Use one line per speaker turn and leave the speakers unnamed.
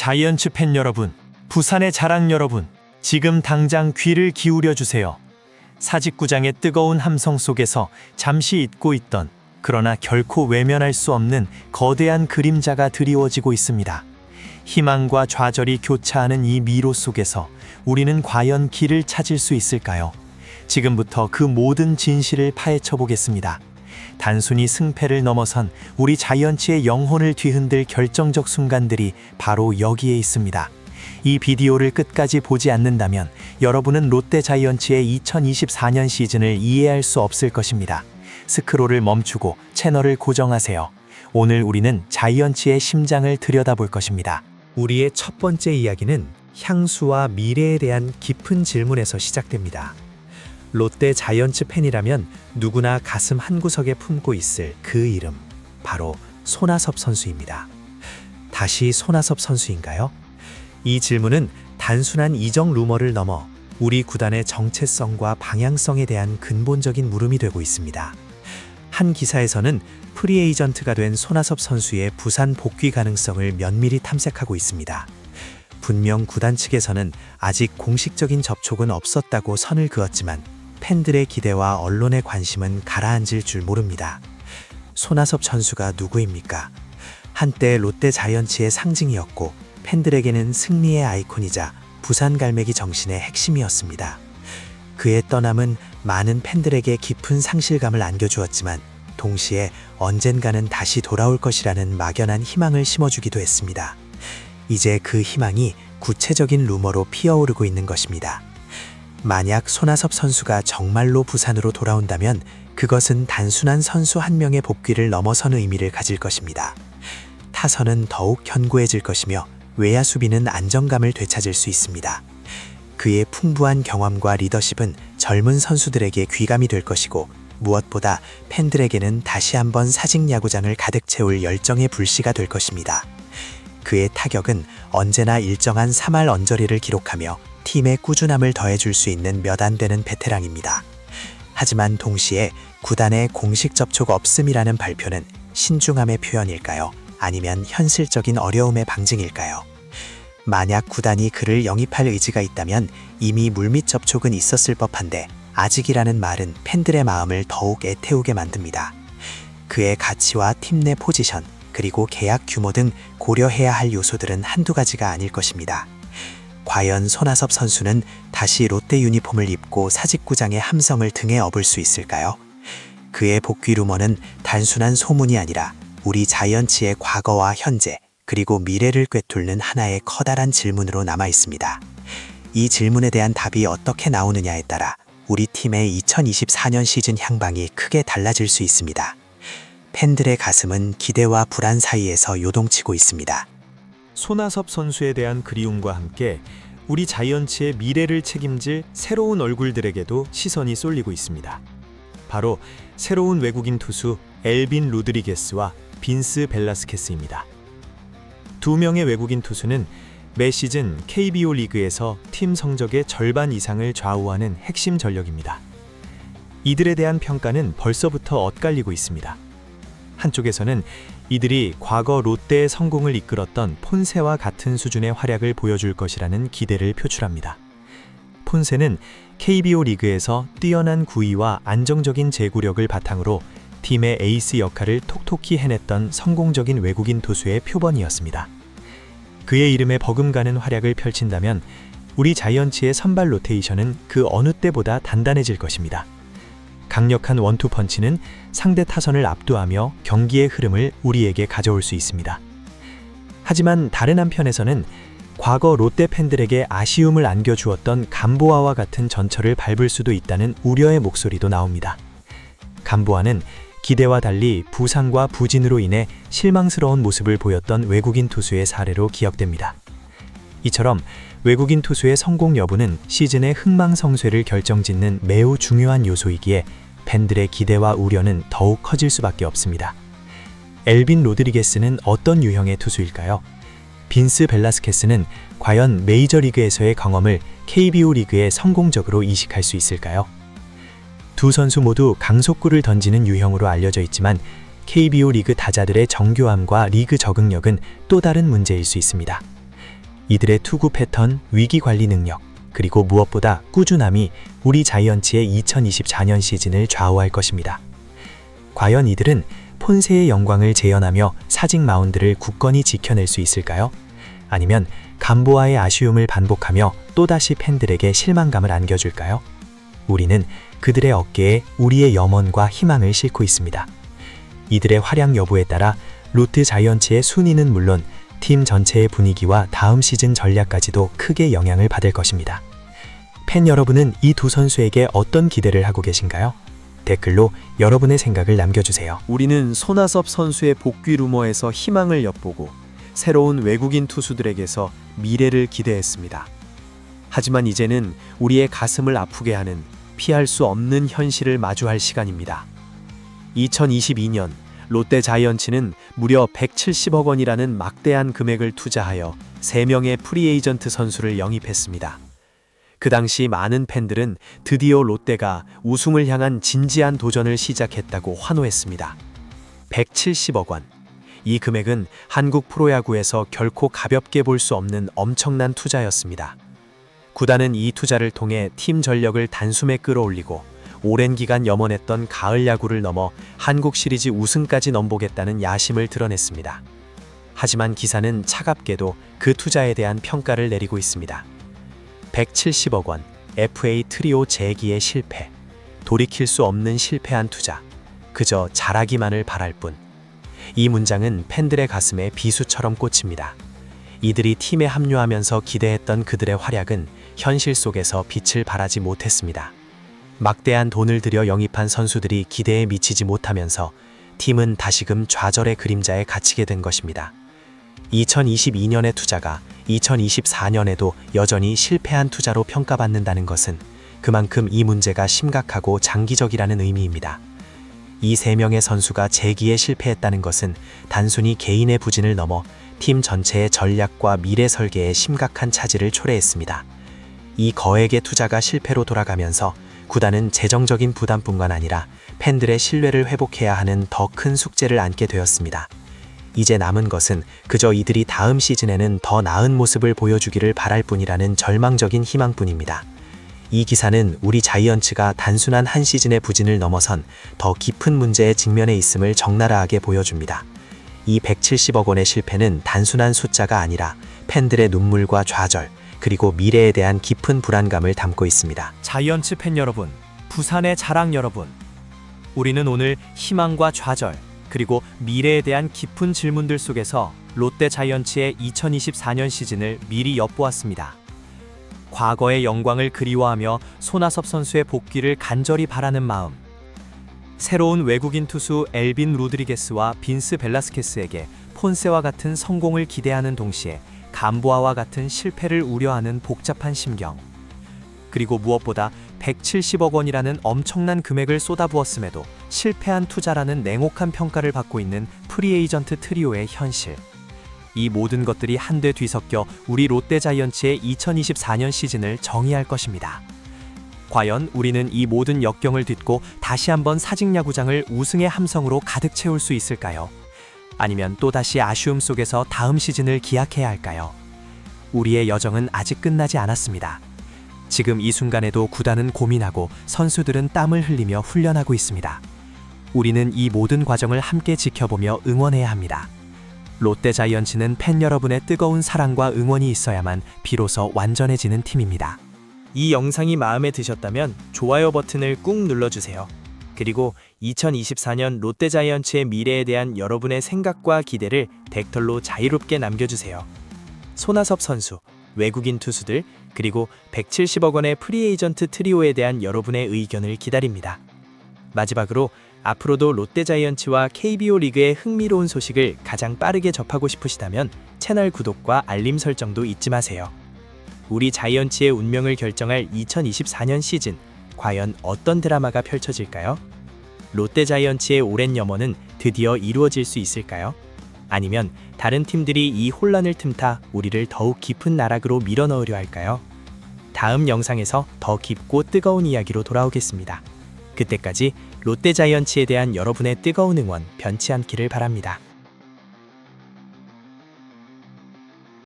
자이언츠 팬 여러분, 부산의 자랑 여러분, 지금 당장 귀를 기울여 주세요. 사직구장의 뜨거운 함성 속에서 잠시 잊고 있던 그러나 결코 외면할 수 없는 거대한 그림자가 드리워지고 있습니다. 희망과 좌절이 교차하는 이 미로 속에서 우리는 과연 길을 찾을 수 있을까요? 지금부터 그 모든 진실을 파헤쳐 보겠습니다. 단순히 승패를 넘어선 우리 자이언츠의 영혼을 뒤흔들 결정적 순간들이 바로 여기에 있습니다. 이 비디오를 끝까지 보지 않는다면 여러분은 롯데 자이언츠의 2024년 시즌을 이해할 수 없을 것입니다. 스크롤을 멈추고 채널을 고정하세요. 오늘 우리는 자이언츠의 심장을 들여다볼 것입니다.
우리의 첫 번째 이야기는 향수와 미래에 대한 깊은 질문에서 시작됩니다. 롯데 자이언츠 팬이라면 누구나 가슴 한구석에 품고 있을 그 이름, 바로 손아섭 선수입니다. 다시 손아섭 선수인가요? 이 질문은 단순한 이적 루머를 넘어 우리 구단의 정체성과 방향성에 대한 근본적인 물음이 되고 있습니다. 한 기사에서는 프리에이전트가 된 손아섭 선수의 부산 복귀 가능성을 면밀히 탐색하고 있습니다. 분명 구단 측에서는 아직 공식적인 접촉은 없었다고 선을 그었지만 팬들의 기대와 언론의 관심은 가라앉을 줄 모릅니다. 손아섭 선수가 누구입니까? 한때 롯데 자이언츠의 상징이었고 팬들에게는 승리의 아이콘이자 부산 갈매기 정신의 핵심이었습니다. 그의 떠남은 많은 팬들에게 깊은 상실감을 안겨주었지만 동시에 언젠가는 다시 돌아올 것이라는 막연한 희망을 심어주기도 했습니다. 이제 그 희망이 구체적인 루머로 피어오르고 있는 것입니다. 만약 손아섭 선수가 정말로 부산으로 돌아온다면 그것은 단순한 선수 한 명의 복귀를 넘어선 의미를 가질 것입니다. 타선은 더욱 견고해질 것이며 외야 수비는 안정감을 되찾을 수 있습니다. 그의 풍부한 경험과 리더십은 젊은 선수들에게 귀감이 될 것이고 무엇보다 팬들에게는 다시 한번 사직 야구장을 가득 채울 열정의 불씨가 될 것입니다. 그의 타격은 언제나 일정한 3할 언저리를 기록하며 팀의 꾸준함을 더해줄 수 있는 몇 안 되는 베테랑입니다. 하지만 동시에 구단의 공식 접촉 없음이라는 발표는 신중함의 표현일까요? 아니면 현실적인 어려움의 방증일까요? 만약 구단이 그를 영입할 의지가 있다면 이미 물밑 접촉은 있었을 법한데 아직이라는 말은 팬들의 마음을 더욱 애태우게 만듭니다. 그의 가치와 팀 내 포지션, 그리고 계약 규모 등 고려해야 할 요소들은 한두 가지가 아닐 것입니다. 과연 손아섭 선수는 다시 롯데 유니폼을 입고 사직구장의 함성을 등에 업을 수 있을까요? 그의 복귀 루머는 단순한 소문이 아니라 우리 자이언츠의 과거와 현재 그리고 미래를 꿰뚫는 하나의 커다란 질문으로 남아 있습니다. 이 질문에 대한 답이 어떻게 나오느냐에 따라 우리 팀의 2024년 시즌 향방이 크게 달라질 수 있습니다. 팬들의 가슴은 기대와 불안 사이에서 요동치고 있습니다.
손아섭 선수에 대한 그리움과 함께 우리 자이언츠의 미래를 책임질 새로운 얼굴들에게도 시선이 쏠리고 있습니다. 바로 새로운 외국인 투수 엘빈 로드리게스와 빈스 벨라스케스입니다. 두 명의 외국인 투수는 매 시즌 KBO 리그에서 팀 성적의 절반 이상을 좌우하는 핵심 전력입니다. 이들에 대한 평가는 벌써부터 엇갈리고 있습니다. 한쪽에서는 이들이 과거 롯데의 성공을 이끌었던 폰세와 같은 수준의 활약을 보여줄 것이라는 기대를 표출합니다. 폰세는 KBO 리그에서 뛰어난 구위와 안정적인 제구력을 바탕으로 팀의 에이스 역할을 톡톡히 해냈던 성공적인 외국인 투수의 표본이었습니다. 그의 이름에 버금가는 활약을 펼친다면 우리 자이언츠의 선발 로테이션은 그 어느 때보다 단단해질 것입니다. 강력한 원투 펀치는 상대 타선을 압도하며 경기의 흐름을 우리에게 가져올 수 있습니다. 하지만 다른 한편에서는 과거 롯데 팬들에게 아쉬움을 안겨주었던 감보아와 같은 전철을 밟을 수도 있다는 우려의 목소리도 나옵니다. 감보아는 기대와 달리 부상과 부진으로 인해 실망스러운 모습을 보였던 외국인 투수의 사례로 기억됩니다. 이처럼 외국인 투수의 성공 여부는 시즌의 흥망성쇠를 결정짓는 매우 중요한 요소이기에 팬들의 기대와 우려는 더욱 커질 수밖에 없습니다. 엘빈 로드리게스는 어떤 유형의 투수일까요? 빈스 벨라스케스는 과연 메이저리그에서의 경험을 KBO 리그에 성공적으로 이식할 수 있을까요? 두 선수 모두 강속구를 던지는 유형으로 알려져 있지만 KBO 리그 타자들의 정교함과 리그 적응력은 또 다른 문제일 수 있습니다. 이들의 투구 패턴, 위기 관리 능력, 그리고 무엇보다 꾸준함이 우리 자이언츠의 2024년 시즌을 좌우할 것입니다. 과연 이들은 폰세의 영광을 재현하며 사직 마운드를 굳건히 지켜낼 수 있을까요? 아니면 감보아의 아쉬움을 반복하며 또다시 팬들에게 실망감을 안겨줄까요? 우리는 그들의 어깨에 우리의 염원과 희망을 싣고 있습니다. 이들의 활약 여부에 따라 롯데 자이언츠의 순위는 물론 팀 전체의 분위기와 다음 시즌 전략까지도 크게 영향을 받을 것입니다. 팬 여러분은 이 두 선수에게 어떤 기대를 하고 계신가요? 댓글로 여러분의 생각을 남겨주세요.
우리는 손아섭 선수의 복귀 루머에서 희망을 엿보고 새로운 외국인 투수들에게서 미래를 기대했습니다. 하지만 이제는 우리의 가슴을 아프게 하는 피할 수 없는 현실을 마주할 시간입니다. 2022년 롯데 자이언츠는 무려 170억 원이라는 막대한 금액을 투자하여 3명의 프리에이전트 선수를 영입했습니다. 그 당시 많은 팬들은 드디어 롯데가 우승을 향한 진지한 도전을 시작했다고 환호했습니다. 170억 원. 이 금액은 한국 프로야구에서 결코 가볍게 볼 수 없는 엄청난 투자였습니다. 구단은 이 투자를 통해 팀 전력을 단숨에 끌어올리고 오랜 기간 염원했던 가을 야구를 넘어 한국 시리즈 우승까지 넘보겠다는 야심을 드러냈습니다. 하지만 기사는 차갑게도 그 투자에 대한 평가를 내리고 있습니다. 170억 원, FA 트리오 재기의 실패, 돌이킬 수 없는 실패한 투자, 그저 잘하기만을 바랄 뿐. 이 문장은 팬들의 가슴에 비수처럼 꽂힙니다. 이들이 팀에 합류하면서 기대했던 그들의 활약은 현실 속에서 빛을 발하지 못했습니다. 막대한 돈을 들여 영입한 선수들이 기대에 미치지 못하면서 팀은 다시금 좌절의 그림자에 갇히게 된 것입니다. 2022년의 투자가 2024년에도 여전히 실패한 투자로 평가받는다는 것은 그만큼 이 문제가 심각하고 장기적이라는 의미입니다. 이 세 명의 선수가 재기에 실패했다는 것은 단순히 개인의 부진을 넘어 팀 전체의 전략과 미래 설계에 심각한 차질을 초래했습니다. 이 거액의 투자가 실패로 돌아가면서 구단은 재정적인 부담뿐만 아니라 팬들의 신뢰를 회복해야 하는 더 큰 숙제를 안게 되었습니다. 이제 남은 것은 그저 이들이 다음 시즌에는 더 나은 모습을 보여주기를 바랄 뿐이라는 절망적인 희망뿐입니다. 이 기사는 우리 자이언츠가 단순한 한 시즌의 부진을 넘어선 더 깊은 문제에 직면해 있음을 적나라하게 보여줍니다. 이 170억 원의 실패는 단순한 숫자가 아니라 팬들의 눈물과 좌절, 그리고 미래에 대한 깊은 불안감을 담고 있습니다.
자이언츠 팬 여러분, 부산의 자랑 여러분. 우리는 오늘 희망과 좌절, 그리고 미래에 대한 깊은 질문들 속에서 롯데 자이언츠의 2024년 시즌을 미리 엿보았습니다. 과거의 영광을 그리워하며 손아섭 선수의 복귀를 간절히 바라는 마음. 새로운 외국인 투수 엘빈 로드리게스와 빈스 벨라스케스에게 폰세와 같은 성공을 기대하는 동시에 감보아와 같은 실패를 우려하는 복잡한 심경. 그리고 무엇보다 170억 원이라는 엄청난 금액을 쏟아부었음에도 실패한 투자라는 냉혹한 평가를 받고 있는 프리에이전트 트리오의 현실. 이 모든 것들이 한데 뒤섞여 우리 롯데 자이언츠의 2024년 시즌을 정의할 것입니다. 과연 우리는 이 모든 역경을 딛고 다시 한번 사직야구장을 우승의 함성으로 가득 채울 수 있을까요? 아니면 또다시 아쉬움 속에서 다음 시즌을 기약해야 할까요? 우리의 여정은 아직 끝나지 않았습니다. 지금 이 순간에도 구단은 고민하고 선수들은 땀을 흘리며 훈련하고 있습니다. 우리는 이 모든 과정을 함께 지켜보며 응원해야 합니다. 롯데 자이언츠는 팬 여러분의 뜨거운 사랑과 응원이 있어야만 비로소 완전해지는 팀입니다. 이 영상이 마음에 드셨다면 좋아요 버튼을 꾹 눌러주세요. 그리고 2024년 롯데 자이언츠의 미래에 대한 여러분의 생각과 기대를 댓글로 자유롭게 남겨주세요. 손아섭 선수, 외국인 투수들, 그리고 170억 원의 프리에이전트 트리오에 대한 여러분의 의견을 기다립니다. 마지막으로 앞으로도 롯데 자이언츠와 KBO 리그의 흥미로운 소식을 가장 빠르게 접하고 싶으시다면 채널 구독과 알림 설정도 잊지 마세요. 우리 자이언츠의 운명을 결정할 2024년 시즌, 과연 어떤 드라마가 펼쳐질까요? 롯데 자이언츠의 오랜 염원은 드디어 이루어질 수 있을까요? 아니면 다른 팀들이 이 혼란을 틈타 우리를 더욱 깊은 나락으로 밀어넣으려 할까요? 다음 영상에서 더 깊고 뜨거운 이야기로 돌아오겠습니다. 그때까지 롯데 자이언츠에 대한 여러분의 뜨거운 응원 변치 않기를 바랍니다.